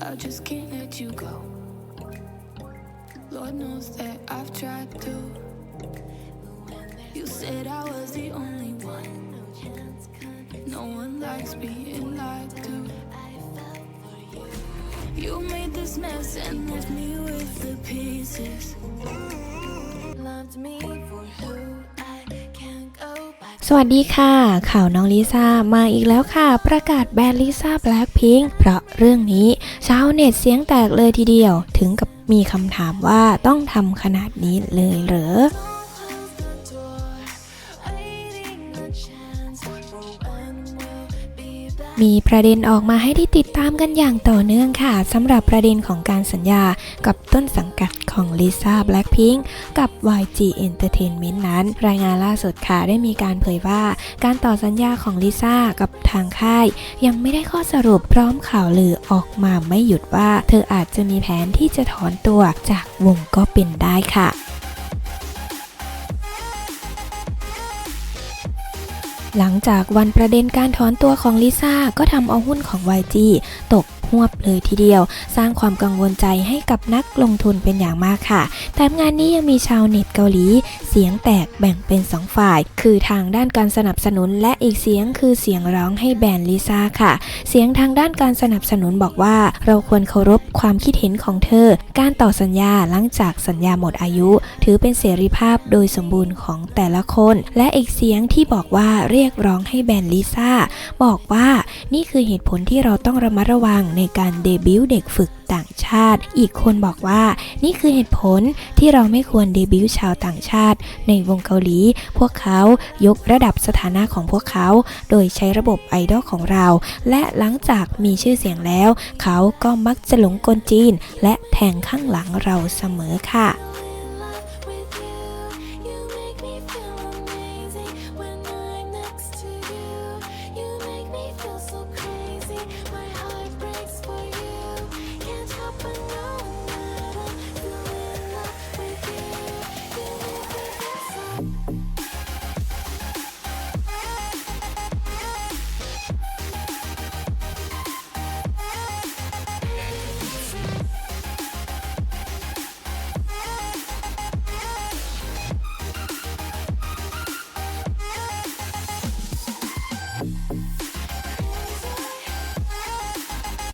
I just can't let you go. Lord knows that I've tried to. You said I was the only one. No one likes being lied to. You made this mess and left me with the pieces. Loved me สวัสดีค่ะ ข่าวน้องลิซ่ามาอีกแล้วค่ะ ประกาศแบนลิซ่าแบล็คพิงค์เพราะเรื่องนี้ชาวเน็ตเสียงแตกเลยทีเดียว ถึงกับมีคำถามว่าต้องทำขนาดนี้เลยเหรอ มีประเด็นออกมาให้ได้ติดตามกันอย่างต่อเนื่องค่ะสำหรับประเด็นของการสัญญากับต้นสังกัดของลิซ่าแบล็คพิงค์กับ YG Entertainment นั้น รายงานล่าสุดค่ะได้มีการเผยว่า การต่อสัญญาของลิซ่ากับทางค่าย ยังไม่ได้ข้อสรุปพร้อมข่าวลือออกมาไม่หยุดว่า เธออาจจะมีแผนที่จะถอนตัวจากวงก็เป็นได้ค่ะ หลังจากวันประเด็นการถอนตัวของลิซ่าก็ทำเอาหุ้นของ YG ตก วบเลยทีเดียว สร้างความกังวลใจให้กับนักลงทุนเป็นอย่างมากค่ะ แถมงานนี้ยังมีชาวเน็ตเกาหลี เสียงแตกแบ่งเป็นสองฝ่าย คือทางด้านการสนับสนุน และอีกเสียงคือเสียงร้องให้แบนลิซ่าค่ะ เสียงทางด้านการสนับสนุนบอกว่า เราควรเคารพความคิดเห็นของเธอ การต่อสัญญาหลังจากสัญญาหมดอายุ ถือเป็นเสรีภาพโดยสมบูรณ์ของแต่ละคน และอีกเสียงที่บอกว่าเรียกร้องให้แบนลิซ่าบอกว่านี่คือเหตุผลที่เราต้องระมัดระวังในการเดบิวต์เด็กฝึกต่างชาติ อีกคนบอกว่านี่คือเหตุผลที่เราไม่ควรเดบิวต์ชาวต่างชาติ ในวงเกาหลี พวกเขายกระดับสถานะของพวกเขา โดยใช้ระบบไอดอลของเรา และหลังจากมีชื่อเสียงแล้ว เขาก็มักจะหลงกลจีน และแทงข้างหลังเราเสมอค่ะ